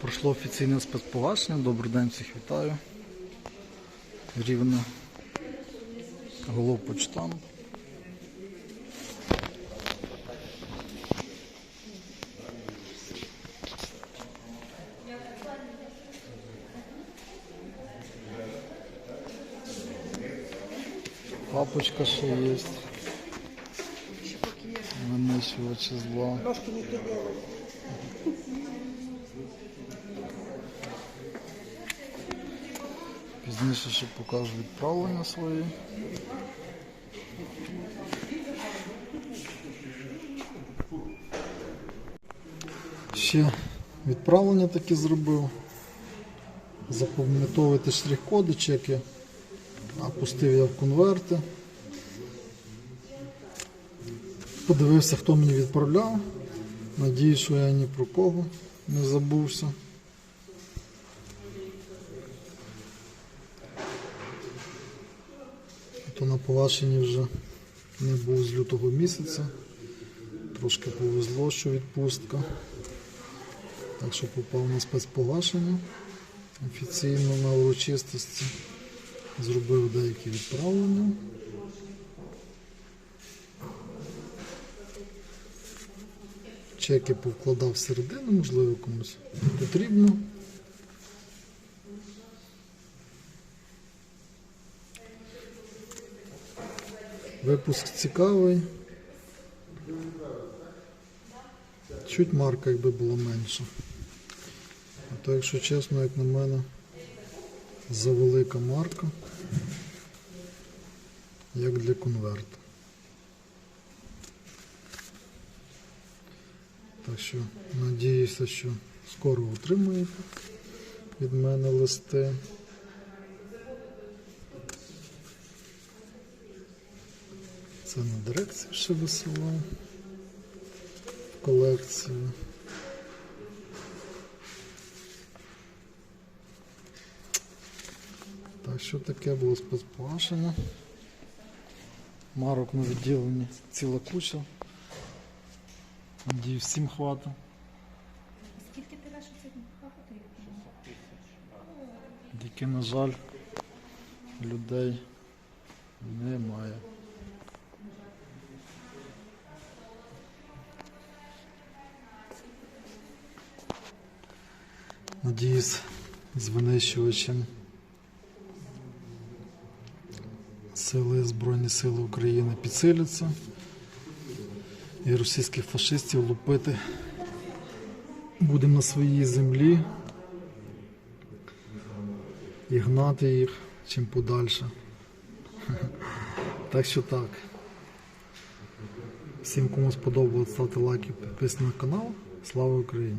Пройшло офіційне спецпогашення. Добрий день, всіх вітаю. Рівно головпочтамп. Папочка ще є. Винищувачі зла. Трошки не Пізніше ще покажу відправлення свої. Ще відправлення таке зробив. Запам'ятовувати штрих-коди, чеки. А пустив я в конверти. Подивився, хто мені відправляв. Надіюсь, що я ні про кого не забувся. То на погашенні вже не був з лютого місяця. Трошки повезло, що відпустка. Так що попав на спецпогашення. Офіційно на урочистості. Зробив деякі відправлення. Чеки повкладав всередину, можливо, комусь потрібно. Випуск цікавий. Чуть марка, якби було менше. А то, якщо чесно, як на мене, завелика марка, як для конверту. Так що надіюся, що скоро отримаєте від мене листи. Це на дирекцію ще висилав в колекцію. Так, що таке було спецпогашення? Марок на відділенні ціла куча. Надію, всім хватить. Скільки ти кажеш, це їх? Тільки, на жаль, людей немає. Надіюсь, з винищувачем сили Збройні Сили України підсиляться і російських фашистів лупити будемо на своїй землі і гнати їх чим подальше. Так що так. Всім кому сподобалось, ставте лайки, підписуйтесь на канал. Слава Україні!